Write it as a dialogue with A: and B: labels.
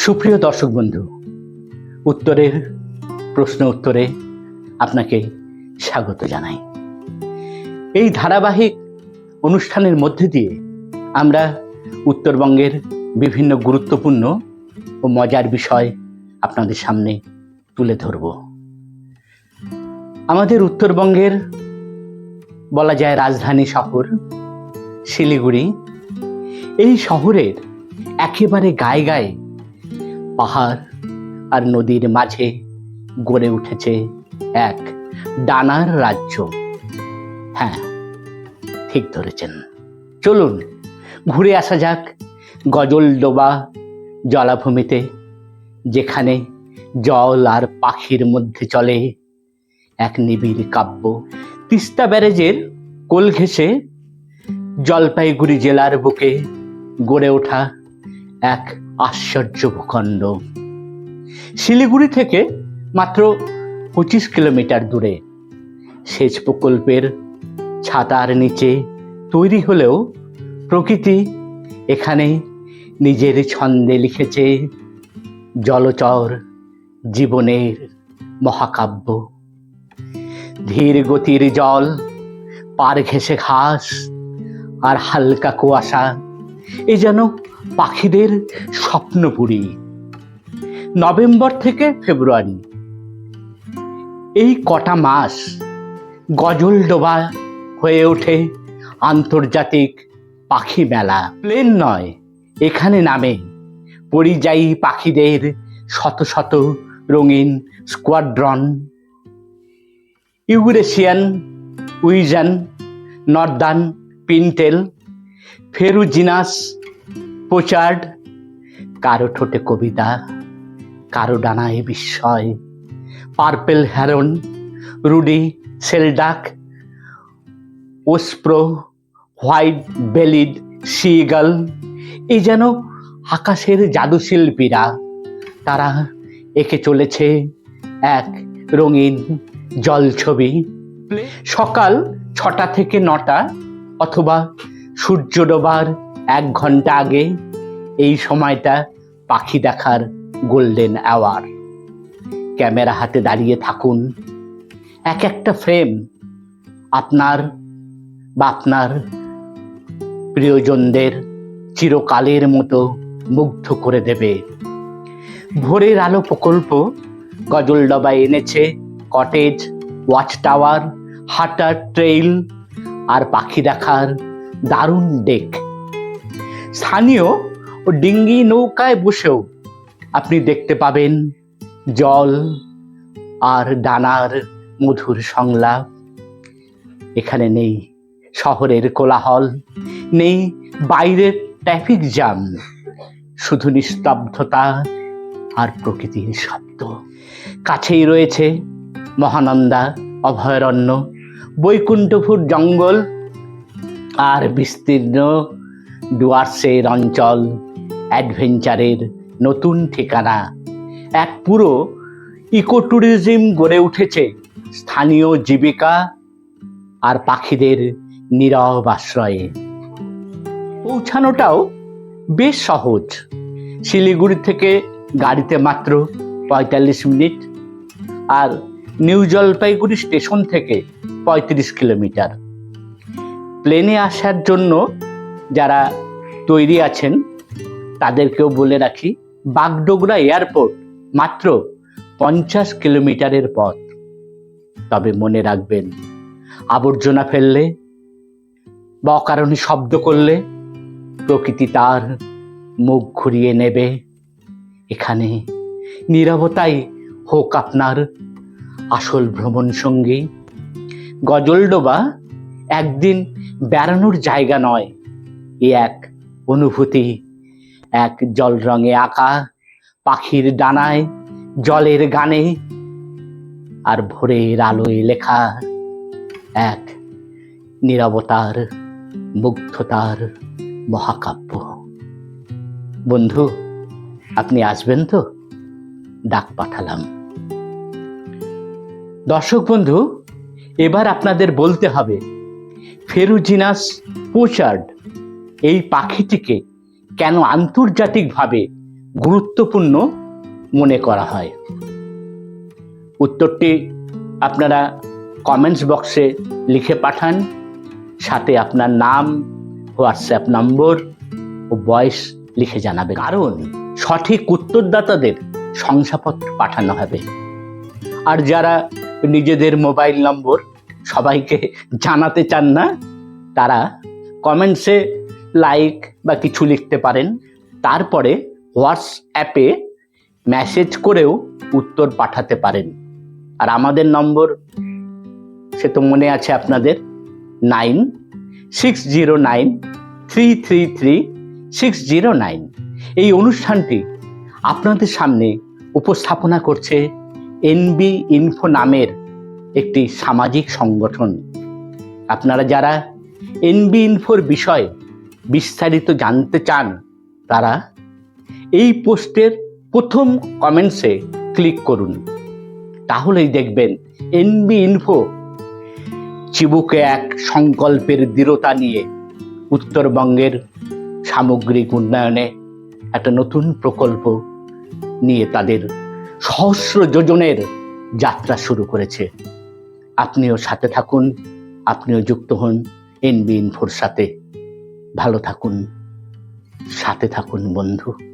A: সুপ্রিয় দর্শক বন্ধু, উত্তরের প্রশ্ন উত্তরে আপনাকে স্বাগত জানাই। এই ধারাবাহিক অনুষ্ঠানের মধ্যে দিয়ে আমরা উত্তরবঙ্গের বিভিন্ন গুরুত্বপূর্ণ ও মজার বিষয় আপনাদের সামনে তুলে ধরব। আমাদের উত্তরবঙ্গের বলা যায় রাজধানী শহর শিলিগুড়ি। এই শহরের একেবারে গায়ে গায়ে পাহাড় আর নদীর মাঝে গড়ে উঠেছে এক ডানার রাজ্য। হ্যাঁ ঠিক ধরেছেন। চলুন, ঘুরে আসা যাক গজল ডোবা জলাভূমিতে, যেখানে জল আর পাখির মধ্যে চলে এক নিবিড় কাব্য। তিস্তা ব্যারেজের কোল ঘেঁষে জলপাইগুড়ি জেলার বুকে গড়ে ওঠা এক আশ্চর্য ভূখণ্ড। শিলিগুড়ি থেকে মাত্র পঁচিশ কিলোমিটার দূরে। সেচ প্রকল্পের ছাতার নিচে তৈরি হলেও প্রকৃতি এখানে নিজের ছন্দে লিখেছে জলচর জীবনের মহাকাব্য। ধীর গতির জল পার ঘেঁষে ঘাস আর হালকা কুয়াশা এ যেন পাখিদের স্বপ্নপুরী। নভেম্বর থেকে ফেব্রুয়ারি। এই কটা মাস গজল ডোবা হয়ে ওঠে আন্তর্জাতিক পাখি মেলা। প্লেন নয়, এখানে নামে পরিযায়ী পাখিদের শত শত রঙিন squadron. Eurasian wigeon northern pintail ferruginous pochard, কারও ঠোঁটে কবিতা, কারও ডানায় বিস্ময়, purple heron, ruddy shelduck, osprey, white bellied seagull এই যেন আকাশের জাদুশিল্পীরা তারা এঁকে চলেছে এক রঙিন জল ছবি সকাল ছটা থেকে নটা অথবা সূর্য ডোবার এক ঘণ্টা আগে এই সময়টা পাখি দেখার গোল্ডেন আওয়ার ক্যামেরা হাতে দাঁড়িয়ে থাকুন। এক একটা ফ্রেম আপনার বা আপনার প্রিয়জনদের চিরকালের মতো মুগ্ধ করে দেবে। ভোরের আলো প্রকল্প গজলডবায় এনেছে কটেজ ওয়াচ টাওয়ার হাটার ট্রেইল আর পাখি দেখার দারুণ ডেক। স্থানীয় ও ডিঙ্গি নৌকায় বসেও আপনি দেখতে পাবেন জল আর ডানার মধুর সংলাপ। এখানে নেই শহরের কোলাহল, নেই বাইরের ট্রাফিক জ্যাম, শুধু নিস্তব্ধতা আর প্রকৃতির শব্দ। কাছেই রয়েছে মহানন্দা অভয়ারণ্য, বৈকুণ্ঠপুর জঙ্গল আর বিস্তীর্ণ ডুয়ার্সের অঞ্চল, অ্যাডভেঞ্চারের নতুন ঠিকানা। এক পুরো ইকো ট্যুরিজম গড়ে উঠেছে স্থানীয় জীবিকা আর পাখিদের নীরব আশ্রয়ে। পৌঁছানোটাও বেশ সহজ। শিলিগুড়ি থেকে গাড়িতে মাত্র পঁয়তাল্লিশ মিনিট আর নিউ জলপাইগুড়ি স্টেশন থেকে পঁয়ত্রিশ কিলোমিটার। প্লেনে আসার জন্য যারা তৈরি আছেন, তাদেরকেও বলে রাখি, বাগডোগরা এয়ারপোর্ট মাত্র পঞ্চাশ কিলোমিটারের পথ। তবে মনে রাখবেন, আবর্জনা ফেললে বা অকারণে শব্দ করলে প্রকৃতি তার মুখ ঘুরিয়ে নেবে। এখানে নীরবতাই হোক আপনার আসল ভ্রমণ সঙ্গী। গজলডোবা একদিন বেড়ানোর জায়গা নয়, এ এক অনুভূতি। এক জল রঙে আঁকা পাখির ডানায়, জলের গানে আর ভোরের আলোয় লেখা এক নীরবতার, মুগ্ধতার মহাকাব্য। বন্ধু, আপনি আসবেন তো? ডাক পাঠালাম। দর্শক বন্ধু, এবার আপনাদের বলতে হবে ফেরুজিনাস পোচার্ড এই পাখিটিকে কেন আন্তর্জাতিকভাবে গুরুত্বপূর্ণ মনে করা হয়? উত্তরটি আপনারা কমেন্টস বক্সে লিখে পাঠান, সাথে আপনার নাম হোয়াটসঅ্যাপ নম্বর ও বয়স লিখে জানাবে কারণ সঠিক উত্তরদাতাদের শংসাপত্র পাঠানো হবে। আর যারা নিজেদের মোবাইল নম্বর সবাইকে জানাতে চান না, তারা কমেন্টসে লাইক বা কিছু লিখতে পারেন। তারপরে হোয়াটসঅ্যাপে মেসেজ করেও উত্তর পাঠাতে পারেন। আর আমাদের নম্বর, সে তো মনে আছে আপনাদের nine six zero nine three three three six zero nine এই অনুষ্ঠানটি আপনাদের সামনে উপস্থাপনা করছে এনবি ইনফো নামের একটি সামাজিক সংগঠন। আপনারা যারা এনবি ইনফোর বিষয়ে বিস্তারিত জানতে চান, তারা এই পোস্টের প্রথম কমেন্টসে ক্লিক করুন। তাহলেই দেখবেন এনবি ইনফো চিবুকে এক সংকল্পের দৃঢ়তা নিয়ে উত্তরবঙ্গের সামগ্রিক উন্নয়নে একটা নতুন প্রকল্প নিয়ে তাদের সহস্র যোজনের যাত্রা শুরু করেছে। আপনিও সাথে থাকুন আপনিও যুক্ত হন এনবি ইনফোর সাথে। ভালো থাকুন সাথে থাকুন বন্ধু।